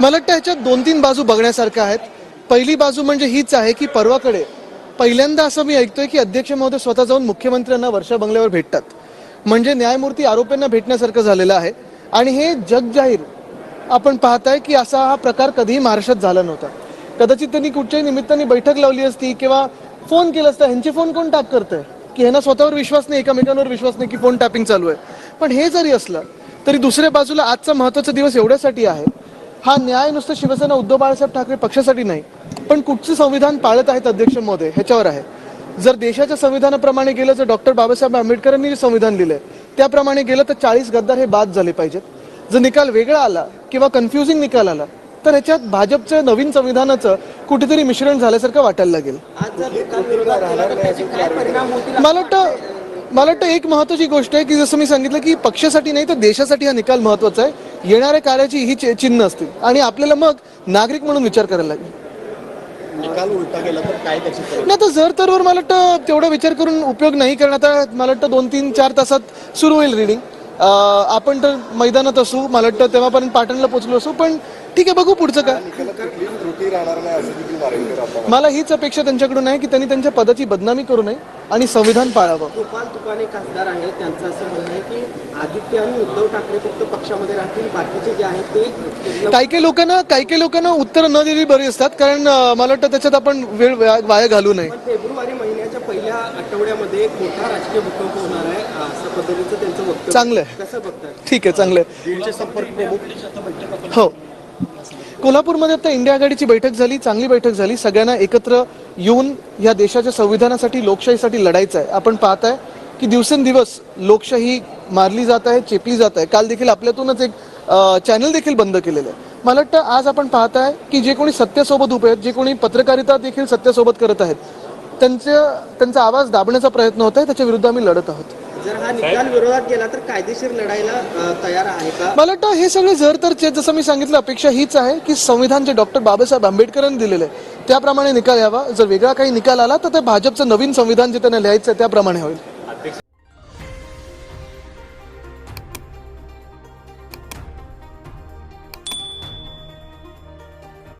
मला वाटतं ह्याच्यात दोन तीन बाजू बघण्यासारख्या आहेत. पहिली बाजू म्हणजे हीच आहे की परवाकडे. पहिल्यांदा असं मी ऐकतोय की अध्यक्ष महोदय स्वतः जाऊन मुख्यमंत्र्यांना वर्षा बंगल्यावर भेटतात. म्हणजे न्यायमूर्ती आरोपींना भेटण्यासारखं झालेलं आहे. आणि हे जग जाहीर. आपण पाहताय की असा हा प्रकार कधीही महाराष्ट्रात झाला नव्हता. कदाचित त्यांनी कुठच्याही निमित्ताने बैठक लावली असती किंवा फोन केला असता ह्यांचे फोन कोण टॅप करतंय? की ह्यांना स्वतःवर विश्वास नाही एकामेकांवर विश्वास नाही की फोन टॅपिंग चालू आहे. पण हे जरी असलं तरी दुसऱ्या बाजूला आजचा महत्त्वाचा दिवस एवढ्यासाठी आहे. हा न्याय नुसतं शिवसेना उद्धव बाळासाहेब ठाकरे पक्षासाठी नाही पण कुठचं संविधान पाळत आहेत अध्यक्ष महोदय ह्याच्यावर आहे. जर देशाच्या संविधानाप्रमाणे गेलं जर डॉक्टर बाबासाहेब आंबेडकरांनी जे संविधान लिहिलंय त्याप्रमाणे गेलं तर चाळीस गद्दार हे बाद झाले पाहिजेत. जर निकाल वेगळा आला किंवा कन्फ्युजिंग निकाल आला तर ह्याच्यात भाजपचं नवीन संविधानाचं कुठेतरी मिश्रण झाल्यासारखं वाटायला लागेल. तर मला वाटतं मला वाटतं एक महत्वाची गोष्ट आहे की जसं मी सांगितलं की पक्षासाठी नाही तर देशासाठी हा निकाल महत्त्वाचा आहे. येणाऱ्या कार्याची ही चिन्ह असतील. आणि आपल्याला मग नागरिक म्हणून विचार करायला लागेल. निकाल उलटा गेला तर काय त्याची परिणाम? नाही आता जर तरवर मला वाटतं तेवढा विचार करून उपयोग नाही कारण आता मला वाटतं दोन तीन चार तासात सुरू होईल रिडिंग आपण तर मैदानात असू मला वाटतं तेव्हापर्यंत पाटणला पोहोचलो असू पण ठीक आहे बघू पुढचं काय. मला हीच अपेक्षा त्यांच्याकडून आहे की त्यांनी त्यांच्या पदाची बदनामी करू नये. आणि संविधान पाळावं. गोपाल तुकाने खासदार आहेत त्यांचं असं म्हणणं आहे की आदित्य आणि उद्धव ठाकरे फक्त पक्षामध्ये राहतील बाकीचे जे आहेत ते काही काही लोकांना काही काही लोकांना उत्तरं न दिली बरी असतात कारण मला वाटतं त्याच्यात आपण वेळ वाया घालू नये. पण फेब्रुवारी महिन्याच्या पहिल्या आठवड्यामध्ये एक मोठा राजकीय भूकंप होणार आहे असं पद्धतीचं त्यांचं वक्तव्य चांगलं आहे. कसं बघताय? ठीक आहे चांगलं आहे. संपर्क हो. कोल्हापूरमध्ये आता इंडिया आघाडीची बैठक झाली चांगली बैठक झाली. सगळ्यांना एकत्र येऊन या देशाच्या संविधानासाठी लोकशाहीसाठी लढायचं आहे. आपण पाहताय की दिवसेंदिवस लोकशाही मारली जात आहे चेपली जात आहे. काल देखील आपल्यातूनच एक चॅनल देखील बंद केलेलं आहे. मला वाटतं आज आपण पाहताय की जे कोणी सत्यासोबत उभे आहेत जे कोणी पत्रकारिता देखील सत्यासोबत करत आहेत त्यांचं त्यांचा आवाज दाबण्याचा प्रयत्न होत आहे. त्याच्या विरुद्ध आम्ही लढत आहोत. जर हा निकाल विरोधात गेला तर कायदेशीर लढायला तयार आहे का? मला वाटतं हे सगळे जर तर जसं मी सांगितलं अपेक्षा हीच आहे की संविधान जे डॉक्टर बाबासाहेब आंबेडकरांनी दिलेलं आहे त्याप्रमाणे निकाल यावा. जर वेगळा काही निकाल आला तर ते भाजपचं नवीन संविधान जे त्यांना लिहायचं आहे त्याप्रमाणे होईल.